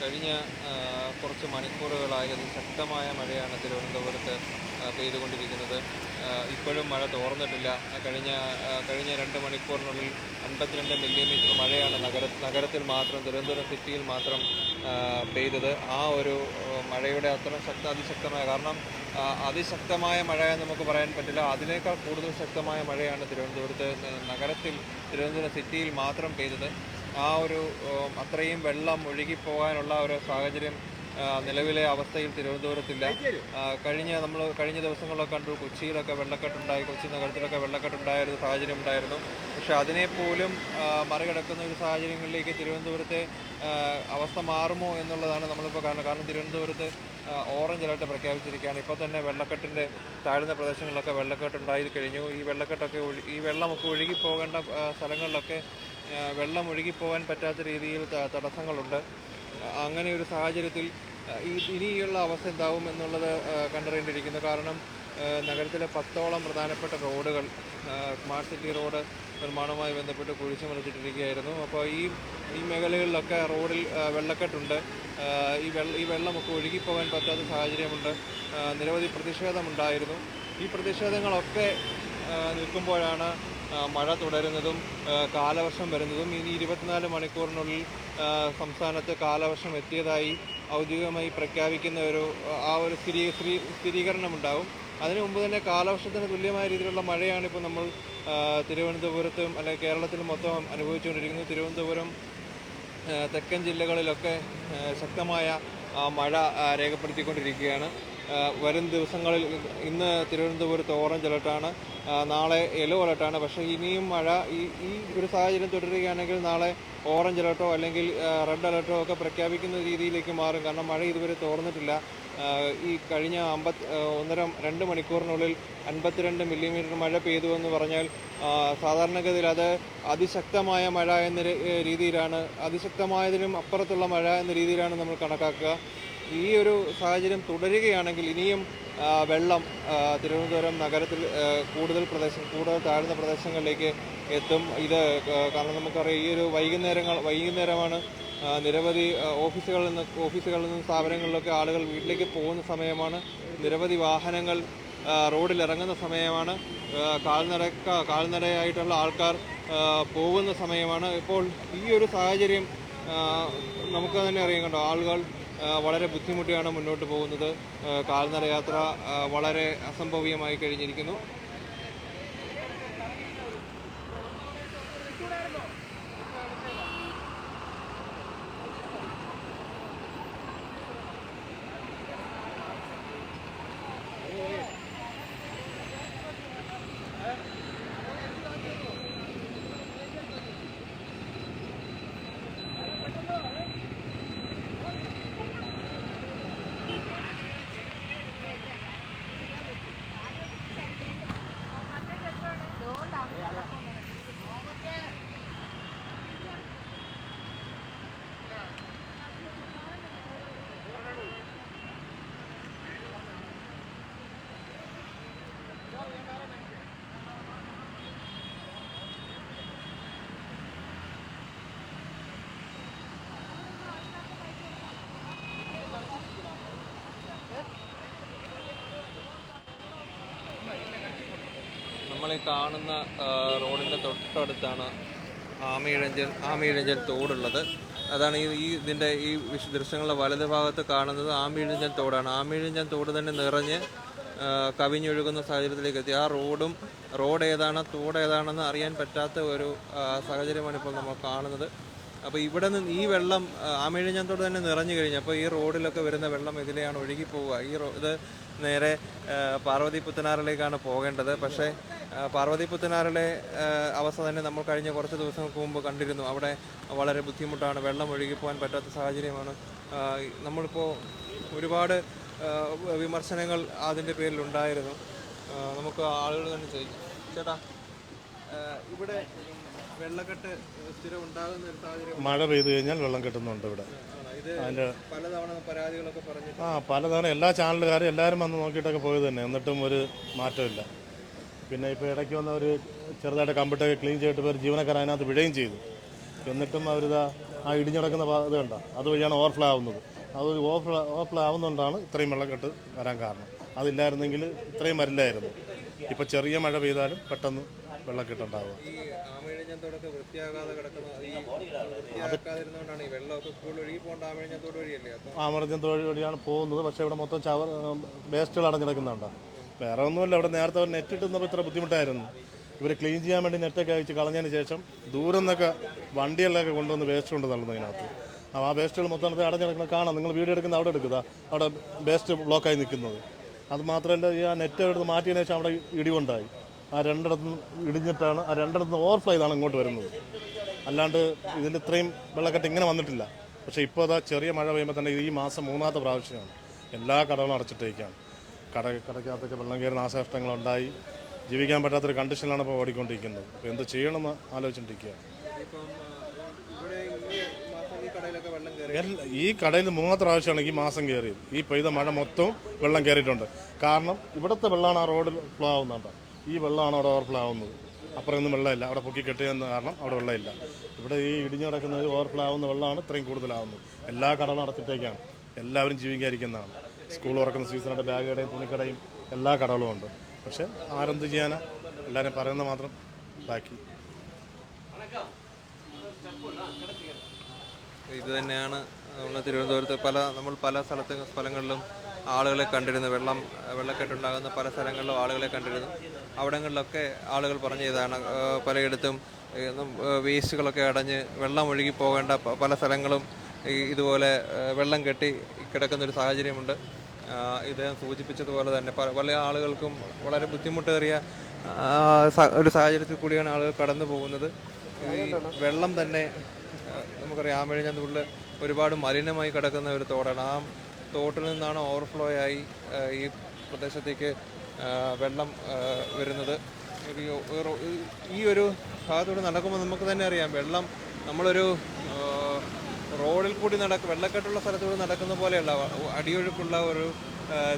കഴിഞ്ഞ കുറച്ച് മണിക്കൂറുകളായി അതിശക്തമായ മഴയാണ് തിരുവനന്തപുരത്ത് പെയ്തുകൊണ്ടിരിക്കുന്നത്. ഇപ്പോഴും മഴ തോർന്നിട്ടില്ല. കഴിഞ്ഞ കഴിഞ്ഞ രണ്ട് മണിക്കൂറിനുള്ളിൽ അൻപത്തിരണ്ട് മില്ലിമീറ്റർ മഴയാണ് നഗര നഗരത്തിൽ മാത്രം തിരുവനന്തപുരം സിറ്റിയിൽ മാത്രം പെയ്തത്. ആ ഒരു മഴയുടെ അത്ര ശക്ത അതിശക്തമായ കാരണം അതിശക്തമായ മഴ നമുക്ക് പറയാൻ പറ്റില്ല. അതിനേക്കാൾ കൂടുതൽ ശക്തമായ മഴയാണ് തിരുവനന്തപുരത്ത് നഗരത്തിൽ തിരുവനന്തപുരം സിറ്റിയിൽ മാത്രം പെയ്തത്. ആ ഒരു അത്രയും വെള്ളം ഒഴുകിപ്പോകാനുള്ള ഒരു സാഹചര്യം നിലവിലെ അവസ്ഥയിൽ തിരുവനന്തപുരത്തില്ല. കഴിഞ്ഞ നമ്മൾ കഴിഞ്ഞ ദിവസങ്ങളിലൊക്കെ കണ്ടു കൊച്ചിയിലൊക്കെ വെള്ളക്കെട്ടുണ്ടായി കൊച്ചി നഗരത്തിലൊക്കെ വെള്ളക്കെട്ടുണ്ടായ ഒരു സാഹചര്യം ഉണ്ടായിരുന്നു. പക്ഷേ അതിനെപ്പോലും മറികടക്കുന്ന ഒരു സാഹചര്യങ്ങളിലേക്ക് തിരുവനന്തപുരത്തെ അവസ്ഥ മാറുമോ എന്നുള്ളതാണ് നമ്മളിപ്പോൾ കാണുന്നത് കാരണം തിരുവനന്തപുരത്ത് ഓറഞ്ച് അലർട്ട് പ്രഖ്യാപിച്ചിരിക്കുകയാണ്. ഇപ്പോൾ തന്നെ വെള്ളക്കെട്ടിന്റെ താഴ്ന്ന പ്രദേശങ്ങളിലൊക്കെ വെള്ളക്കെട്ടുണ്ടായി കഴിഞ്ഞു. ഈ വെള്ളക്കെട്ടൊക്കെ ഈ വെള്ളമൊക്കെ ഒഴുകി പോകേണ്ട സ്ഥലങ്ങളിലൊക്കെ വെള്ളം ഒഴുകിപ്പോകാൻ പറ്റാത്ത രീതിയിൽ തടസ്സങ്ങളുണ്ട്. അങ്ങനെ ഒരു സാഹചര്യത്തിൽ ഇനിയുള്ള അവസ്ഥ എന്താവും എന്നുള്ളത് കണ്ടറിയേണ്ടിയിരിക്കുന്നു. കാരണം നഗരത്തിലെ പത്തോളം പ്രധാനപ്പെട്ട റോഡുകൾ സ്മാർട്ട് സിറ്റി റോഡ് നിർമ്മാണവുമായി ബന്ധപ്പെട്ട് കുഴിച്ചു മറിച്ചിട്ടിരിക്കുകയായിരുന്നു അപ്പോൾ ഈ ഈ മേഖലകളിലൊക്കെ റോഡിൽ വെള്ളക്കെട്ടുണ്ട്. ഈ വെള്ള ഈ വെള്ളമൊക്കെ ഒഴുകിപ്പോകാൻ പറ്റാത്ത സാഹചര്യമുണ്ട്. നിരവധി പ്രതിഷേധമുണ്ടായിരുന്നു. ഈ പ്രതിഷേധങ്ങളൊക്കെ നിൽക്കുമ്പോഴാണ് മഴ തുടരുന്നതും കാലവർഷം വരുന്നതും ഇനി ഇരുപത്തിനാല് മണിക്കൂറിനുള്ളിൽ സംസ്ഥാനത്ത് കാലവർഷം എത്തിയതായി ഔദ്യോഗികമായി പ്രഖ്യാപിക്കുന്ന ഒരു ആ ഒരു സ്ഥിരീ സ്ഥിരീ സ്ഥിരീകരണമുണ്ടാവും. അതിനു മുമ്പ് തന്നെ കാലവർഷത്തിന് തുല്യമായ രീതിയിലുള്ള മഴയാണ് ഇപ്പോൾ നമ്മൾ തിരുവനന്തപുരത്തും അല്ലെങ്കിൽ കേരളത്തിൽ മൊത്തം അനുഭവിച്ചുകൊണ്ടിരിക്കുന്നത് തിരുവനന്തപുരം തെക്കൻ ജില്ലകളിലൊക്കെ ശക്തമായ മഴ രേഖപ്പെടുത്തിക്കൊണ്ടിരിക്കുകയാണ്. വരും ദിവസങ്ങളിൽ ഇന്ന് തിരുവനന്തപുരത്ത് ഓറഞ്ച് അലർട്ടാണ്. നാളെ യെല്ലോ അലർട്ടാണ്. പക്ഷേ ഇനിയും മഴ ഈ ഈ ഒരു സാഹചര്യം തുടരുകയാണെങ്കിൽ നാളെ ഓറഞ്ച് അലർട്ടോ അല്ലെങ്കിൽ റെഡ് അലർട്ടോ ഒക്കെ പ്രഖ്യാപിക്കുന്ന രീതിയിലേക്ക് മാറും. കാരണം മഴ ഇതുവരെ തോർന്നിട്ടില്ല. ഈ കഴിഞ്ഞ അമ്പത് ഒന്നര രണ്ട് മണിക്കൂറിനുള്ളിൽ അൻപത്തിരണ്ട് മില്ലിമീറ്റർ മഴ പെയ്തു എന്ന് പറഞ്ഞാൽ സാധാരണഗതിയിൽ അത് അതിശക്തമായ മഴ എന്ന രീതിയിലാണ്. അതിശക്തമായതിനും അപ്പുറത്തുള്ള മഴ എന്ന രീതിയിലാണ് നമ്മൾ കണക്കാക്കുക. ഈ ഒരു സാഹചര്യം തുടരുകയാണെങ്കിൽ ഇനിയും വെള്ളം തിരുവനന്തപുരം നഗരത്തിൽ കൂടുതൽ പ്രദേശം കൂടുതൽ താഴ്ന്ന പ്രദേശങ്ങളിലേക്ക് എത്തും. ഇത് കാരണം നമുക്കറിയാം ഈ ഒരു വൈകുന്നേരങ്ങൾ വൈകുന്നേരമാണ് നിരവധി ഓഫീസുകളിൽ നിന്ന് ഓഫീസുകളിൽ നിന്നും സ്ഥാപനങ്ങളിലൊക്കെ ആളുകൾ വീട്ടിലേക്ക് പോകുന്ന സമയമാണ്. നിരവധി വാഹനങ്ങൾ റോഡിൽ ഇറങ്ങുന്ന സമയമാണ്. കാൽനടക്ക കാൽനട കാൽനടയായിട്ടുള്ള ആൾക്കാർ പോകുന്ന സമയമാണ്. ഇപ്പോൾ ഈ ഒരു സാഹചര്യം നമുക്ക് തന്നെ അറിയാം കണ്ടോ ആളുകൾ വളരെ ബുദ്ധിമുട്ടിയാണ് മുന്നോട്ട് പോകുന്നത്. കാൽനടയാത്ര കാൽനട യാത്ര വളരെ അസംഭവ്യമായി കഴിഞ്ഞിരിക്കുന്നു. നമ്മൾ ഈ കാണുന്ന റോഡിന്റെ തൊട്ടടുത്താണ് ആമയിഴഞ്ചൽ ആമയിഴഞ്ചൽ തോടുള്ളത്. അതാണ് ഈ ഈ ഇതിന്റെ ഈ ദൃശ്യങ്ങളുടെ വലത് ഭാഗത്ത് കാണുന്നത് ആമയിഴഞ്ചൽ തോടാണ്. ആമയിഴഞ്ചൽ തോട് തന്നെ നിറഞ്ഞ് കവിഞ്ഞൊഴുകുന്ന സാഹചര്യത്തിലേക്ക് എത്തി ആ റോഡും റോഡ് ഏതാണ് തോട് ഏതാണെന്ന് അറിയാൻ പറ്റാത്ത ഒരു സാഹചര്യമാണ് ഇപ്പോൾ നമ്മൾ കാണുന്നത്. അപ്പോൾ ഇവിടെ നിന്ന് ഈ വെള്ളം ആമയിഴഞ്ഞത്തോട് തന്നെ നിറഞ്ഞു കഴിഞ്ഞു. അപ്പോൾ ഈ റോഡിലൊക്കെ വരുന്ന വെള്ളം ഇതിലെയാണ് ഒഴുകി പോവുക. ഈ റോ ഇത് നേരെ പാർവതി പുത്തനാറിലേക്കാണ് പോകേണ്ടത്. പക്ഷേ പാർവതി പുത്തനാറിലെ അവസ്ഥ തന്നെ നമ്മൾ കഴിഞ്ഞ കുറച്ച് ദിവസങ്ങൾക്ക് മുമ്പ് കണ്ടിരുന്നു. അവിടെ വളരെ ബുദ്ധിമുട്ടാണ്. വെള്ളം ഒഴുകിപ്പോകാൻ പറ്റാത്ത സാഹചര്യമാണ്. നമ്മളിപ്പോൾ ഒരുപാട് വിമർശനങ്ങൾ അതിന്റെ പേരിൽ ഉണ്ടായിരുന്നു. നമുക്ക് ആളുകൾ തന്നെ ചോദിക്കും. ചേട്ടാ ഇവിടെ വെള്ളക്കെട്ട് സ്ഥിരം ഉണ്ടാകുന്ന ഒരു സാഹചര്യം മഴ പെയ്തു കഴിഞ്ഞാൽ വെള്ളം കെട്ടുന്നുണ്ട് ഇവിടെ. അതിന്റെ പലതവണ പരാതികളൊക്കെ പറഞ്ഞു ആ പലതവണ എല്ലാ ചാനലുകാരും എല്ലാവരും വന്ന് നോക്കിയിട്ടൊക്കെ പോയത് തന്നെ. എന്നിട്ടും ഒരു മാറ്റമില്ല. പിന്നെ ഇപ്പോൾ ഇടയ്ക്ക് വന്ന ഒരു ചെറുതായിട്ട് കമ്പിട്ടൊക്കെ ക്ലീൻ ചെയ്തിട്ട് പേര് ജീവനക്കാർ അതിനകത്ത് വിഴയും ചെയ്തു. എന്നിട്ടും അവരിതാ ആ ഇടിഞ്ഞിടക്കുന്ന ഇത് കണ്ട? അതുവഴിയാണ് ഓവർഫ്ലോ ആവുന്നത്. അത് ഓവർഫ്ലോ ഓവർഫ്ലോ ആവുന്നതുകൊണ്ടാണ് ഇത്രയും വെള്ളക്കെട്ട് വരാൻ കാരണം. അതില്ലായിരുന്നെങ്കിൽ ഇത്രയും വരില്ലായിരുന്നു ഇപ്പോൾ ചെറിയ മഴ പെയ്താലും പെട്ടെന്ന് വെള്ളക്കെട്ടുണ്ടാവുക. അപ്പം വഴിയാണ് പോകുന്നത്. പക്ഷേ ഇവിടെ മൊത്തം ചവർ വേസ്റ്റുകൾ അടഞ്ഞിടക്കുന്നുണ്ട് വേറെ ഒന്നുമല്ല അവിടെ നേരത്തെ അവർ നെറ്റ് ഇട്ടുന്നപ്പോൾ ഇത്ര ബുദ്ധിമുട്ടായിരുന്നു. ഇവർ ക്ലീൻ ചെയ്യാൻ വേണ്ടി നെറ്റൊക്കെ അയച്ച് കളഞ്ഞതിന് ശേഷം ദൂരം നിന്നൊക്കെ വണ്ടികളിലൊക്കെ കൊണ്ടുവന്ന് വേസ്റ്റ് കൊണ്ട് തള്ളുന്നതിനകത്ത് അപ്പോൾ ആ വേസ്റ്റുകൾ മൊത്തം എടുത്ത് അടഞ്ഞിടക്കുന്നത് കാണാം. നിങ്ങൾ വീഡിയോ എടുക്കുന്ന അവിടെ എടുക്കുക അവിടെ വേസ്റ്റ് ബ്ലോക്കായി നിൽക്കുന്നത്. അത് മാത്രമല്ല ഈ ആ നെറ്റ് എടുത്ത് മാറ്റിയതിനു ശേഷം അവിടെ ഇടിവുണ്ടായി. ആ രണ്ടിടത്തും ഇടിഞ്ഞിട്ടാണ് ആ രണ്ടിടത്തും ഓവർഫ്ലോ ചെയ്താണ് ഇങ്ങോട്ട് വരുന്നത്. അല്ലാണ്ട് ഇതിൽ ഇത്രയും വെള്ളക്കെട്ട് ഇങ്ങനെ വന്നിട്ടില്ല. പക്ഷേ ഇപ്പോൾ അതാ ചെറിയ മഴ പെയ്യുമ്പോൾ തന്നെ ഈ മാസം മൂന്നാമത്തെ പ്രാവശ്യമാണ്. എല്ലാ കടകളും അടച്ചിട്ടേക്കാണ്. കട കടയ്ക്കകത്തൊക്കെ വെള്ളം കയറി നാശനഷ്ടങ്ങളുണ്ടായി ജീവിക്കാൻ പറ്റാത്തൊരു കണ്ടീഷനിലാണ് ഇപ്പോൾ ഓടിക്കൊണ്ടിരിക്കുന്നത്. അപ്പോൾ എന്ത് ചെയ്യണമെന്ന് ആലോചിച്ചിട്ടിരിക്കുക. ഈ കടയിൽ മൂന്നാമത്തെ പ്രാവശ്യമാണ് ഈ മാസം കയറി. ഈ പെയ്ത മഴ മൊത്തം വെള്ളം കയറിയിട്ടുണ്ട്. കാരണം ഇവിടുത്തെ വെള്ളമാണ് ആ റോഡിൽ ഫ്ലോ ആവുന്നുണ്ട്. ഈ വെള്ളമാണ് അവിടെ ഓവർഫ്ലോ ആവുന്നത്. അപ്പുറമൊന്നും വെള്ളമില്ല. അവിടെ പൊക്കി കെട്ടിയെന്ന് കാരണം അവിടെ വെള്ളമില്ല. ഇവിടെ ഈ ഇടിഞ്ഞു കിടക്കുന്നത് ഓവർഫ്ലോ ആവുന്ന വെള്ളമാണ് ഇത്രയും കൂടുതലാവുന്നത്. എല്ലാ കടകളും അടച്ചിട്ടേക്കാണ്. എല്ലാവരും ജീവിക്കാതിരിക്കുന്നതാണ്. സ്കൂൾ തുറക്കുന്ന സീസണായിട്ട് ബാഗ് കടയും തുണിക്കടയും എല്ലാ കടകളും ഉണ്ട്. പക്ഷേ ആരെന്ത് ചെയ്യാനാ? എല്ലാവരും പറയുന്നത് മാത്രം ബാക്കി. ഇത് തന്നെയാണ് നമ്മൾ തിരുവനന്തപുരത്ത് പല നമ്മൾ പല സ്ഥലത്ത് സ്ഥലങ്ങളിലും ആളുകളെ കണ്ടിരുന്നു വെള്ളം വെള്ളക്കെട്ടുണ്ടാകുന്ന പല സ്ഥലങ്ങളിലും ആളുകളെ കണ്ടിരുന്നു. അവിടങ്ങളിലൊക്കെ ആളുകൾ പറഞ്ഞു ഇതാണ്. പലയിടത്തും വേസ്റ്റുകളൊക്കെ അടഞ്ഞ് വെള്ളം ഒഴുകി പോകേണ്ട പല സ്ഥലങ്ങളും ഇതുപോലെ വെള്ളം കെട്ടി കിടക്കുന്നൊരു സാഹചര്യമുണ്ട്. ഇദ്ദേഹം സൂചിപ്പിച്ചതുപോലെ തന്നെ പല ആളുകൾക്കും വളരെ ബുദ്ധിമുട്ടേറിയ ഒരു സാഹചര്യത്തിൽ കൂടിയാണ് ആളുകൾ കടന്നു പോകുന്നത്. ഈ വെള്ളം തന്നെ നമുക്കറിയാം ആമഴിഞ്ഞുള്ളിൽ ഒരുപാട് മലിനമായി കിടക്കുന്ന ഒരു തോടാണ്. ആ തോട്ടിൽ നിന്നാണ് ഓവർഫ്ലോ ആയി ഈ പ്രദേശത്തേക്ക് വെള്ളം വരുന്നത്. ഈ ഒരു ഭാഗത്തൂടെ നടക്കുമ്പോൾ നമുക്ക് തന്നെ അറിയാം വെള്ളം നമ്മളൊരു റോഡിൽ കൂടി നടക്കും വെള്ളക്കെട്ടുള്ള സ്ഥലത്തൂടെ നടക്കുന്ന പോലെയല്ല വ- അടിയൊഴുക്കുള്ള ഒരു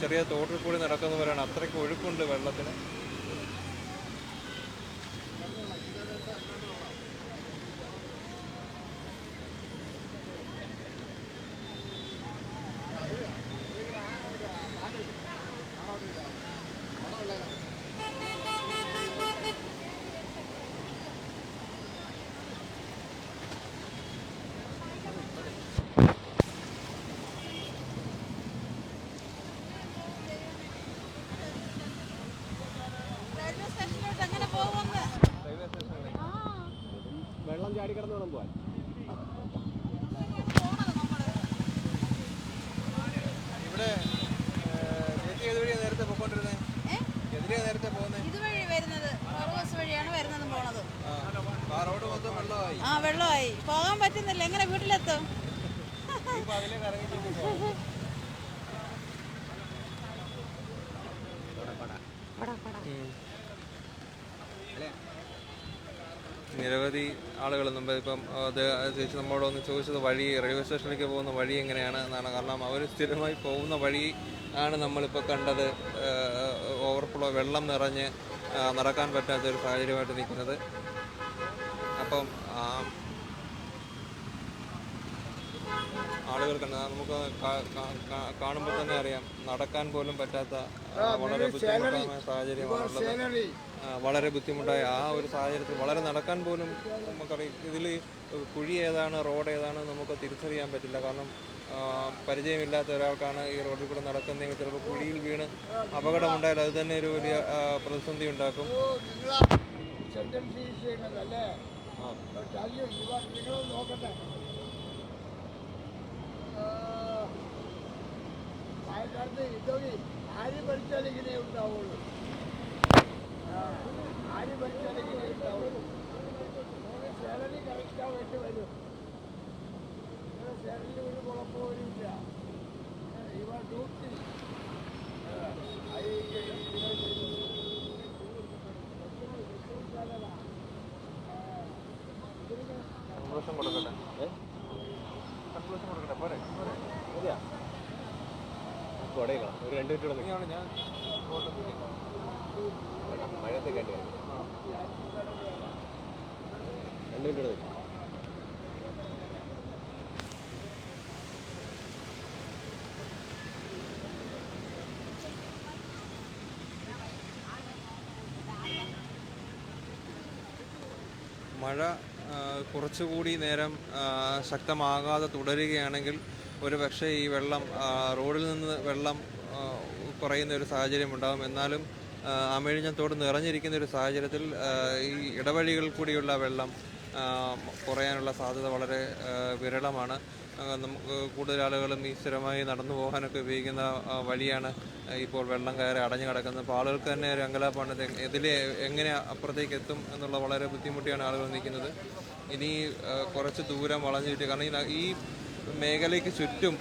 ചെറിയ തോട്ടിൽ കൂടി നടക്കുന്ന പോലെയാണ് അത്രയ്ക്ക് ഒഴുക്കുണ്ട് വെള്ളത്തിന് റെയിൽവേ സ്റ്റേഷനിലോട്ട് എങ്ങനെ പോകുമെന്ന് റെയിൽവേ സ്റ്റേഷനിൽ ആ വെള്ളം ചാടി കിടന്ന് വേണം പോവാൻ പോണത് നമ്മൾ ഇവിടെ ഏഹ്, ചേച്ചി ഏത് വഴിയാണ് നേരത്തെ പോയിക്കൊണ്ടിരുന്നത് ഏ? എതിരെയാണ് നേരത്തെ പോകുന്നത് ഇതുവഴി വരുന്നത് ബസ് വഴിയാണ് വരുന്നതും പോണതും ആ വെള്ളമായി. ആ വെള്ളമായി. പോകാൻ പറ്റുന്നില്ല. എങ്ങനെ വീട്ടിലെത്തും. നിരവധി ആളുകൾ മുമ്പ് ഇപ്പം അത് ചേച്ചി നമ്മളോട് ഒന്ന് ചോദിച്ചത് വഴി റെയിൽവേ സ്റ്റേഷനിലേക്ക് പോകുന്ന വഴി എങ്ങനെയാണ് എന്നാണ്. കാരണം അവർ സ്ഥിരമായി പോകുന്ന വഴി ആണ് നമ്മളിപ്പോൾ കണ്ടത്. ഓവർഫ്ലോ വെള്ളം നിറഞ്ഞ് നടക്കാൻ പറ്റാത്ത ഒരു സാഹചര്യമായിട്ട് നിൽക്കുന്നത്. അപ്പം ആ, ആളുകൾക്ക് നമുക്ക് കാണുമ്പോൾ തന്നെ അറിയാം നടക്കാൻ പോലും പറ്റാത്ത വളരെ ബുദ്ധിമുട്ടായ സാഹചര്യമാണുള്ളത് വളരെ ബുദ്ധിമുട്ടായ ആ ഒരു സാഹചര്യത്തിൽ വളരെ നടക്കാൻ പോലും നമുക്കറിയാം. ഇതിൽ കുഴി ഏതാണ് റോഡ് ഏതാണ് നമുക്ക് തിരിച്ചറിയാൻ പറ്റില്ല. കാരണം പരിചയമില്ലാത്ത ഒരാൾക്കാണ് ഈ റോഡിൽ കൂടെ നടക്കുന്നതെങ്കിൽ ചിലപ്പോൾ കുഴിയിൽ വീണ് അപകടമുണ്ടായാൽ അത് തന്നെ ഒരു വലിയ പ്രതിസന്ധി ഉണ്ടാക്കും. പാലക്കാട് ഇതൊക്കെ ആര് ഭരിച്ചാൽ ഇങ്ങനെ ഉണ്ടാവുള്ളൂ ആര് ഭരിച്ചാൽ ഇങ്ങനെ ഉണ്ടാവുള്ളൂ സാലറി കറക്റ്റാൻ വേണ്ടി വരും സാലറി ഒരു കുഴപ്പവും ഇല്ല ഇവ ഡ്യൂട്ടി കൊടയിക്കണം ഒരു രണ്ട് മിനിറ്റ് കൂടെ ഞാൻ മഴയത്തെ കേട്ട് രണ്ട് മിനിറ്റ് കൂടെ മഴ കുറച്ചുകൂടി നേരം ശക്തമാകാതെ തുടരുകയാണെങ്കിൽ ഒരു പക്ഷേ ഈ വെള്ളം റോഡിൽ നിന്ന് വെള്ളം കുറയുന്ന ഒരു സാഹചര്യം ഉണ്ടാകും. എന്നാലും ആ, തോട് നിറഞ്ഞിരിക്കുന്ന ഒരു സാഹചര്യത്തിൽ ഈ ഇടവഴികളിൽ കൂടിയുള്ള വെള്ളം കുറയാനുള്ള സാധ്യത വളരെ വിരളമാണ്. നമുക്ക് കൂടുതൽ ആളുകളും ഈ സ്ഥിരമായി നടന്നു പോകാനൊക്കെ ഉപയോഗിക്കുന്ന വഴിയാണ് ഇപ്പോൾ വെള്ളം കയറി അടഞ്ഞു കിടക്കുന്നത്. അപ്പോൾ ആളുകൾക്ക് തന്നെ ഒരു അങ്കലാപ്പാണ് ഇതിൽ എങ്ങനെ അപ്പുറത്തേക്ക് എത്തും എന്നുള്ള വളരെ ബുദ്ധിമുട്ടിയാണ് ആളുകൾ നിൽക്കുന്നത്. ഇനി കുറച്ച് ദൂരം വളഞ്ഞു കിട്ടി കാരണം ഈ മേഖലയ്ക്ക് ചുറ്റും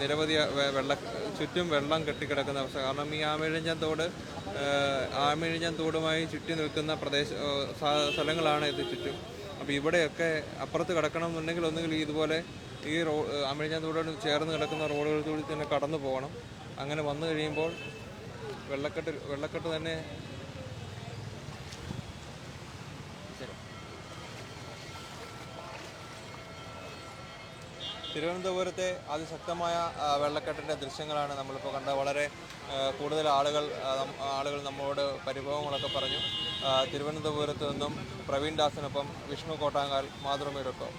നിരവധി വെള്ള ചുറ്റും വെള്ളം കെട്ടിക്കിടക്കുന്ന അവസ്ഥ. കാരണം ഈ ആമിഴിഞ്ഞം തോട് ആമിഴിഞ്ഞം തോടുമായി ചുറ്റി നിൽക്കുന്ന പ്രദേശ സ്ഥലങ്ങളാണ് ഇത് ചുറ്റും. അപ്പോൾ ഇവിടെയൊക്കെ അപ്പുറത്ത് കിടക്കണമെന്നുണ്ടെങ്കിൽ ഒന്നുകിൽ ഇതുപോലെ ഈ റോ അമിഴിഞ്ഞം തോടോട് ചേർന്ന് കിടക്കുന്ന റോഡുകളിൽ കൂടി തന്നെ കടന്നു പോകണം. അങ്ങനെ വന്നു കഴിയുമ്പോൾ വെള്ളക്കെട്ട് വെള്ളക്കെട്ട് തന്നെ തിരുവനന്തപുരത്തെ അതിശക്തമായ വെള്ളക്കെട്ടിന്റെ ദൃശ്യങ്ങളാണ് നമ്മളിപ്പോൾ കണ്ട. വളരെ കൂടുതൽ ആളുകൾ ആളുകൾ നമ്മളോട് പരിഭവങ്ങളൊക്കെ പറഞ്ഞു. തിരുവനന്തപുരത്ത് നിന്നും പ്രവീൺ ദാസിനൊപ്പം വിഷ്ണു കോട്ടാങ്കാൽ കോം.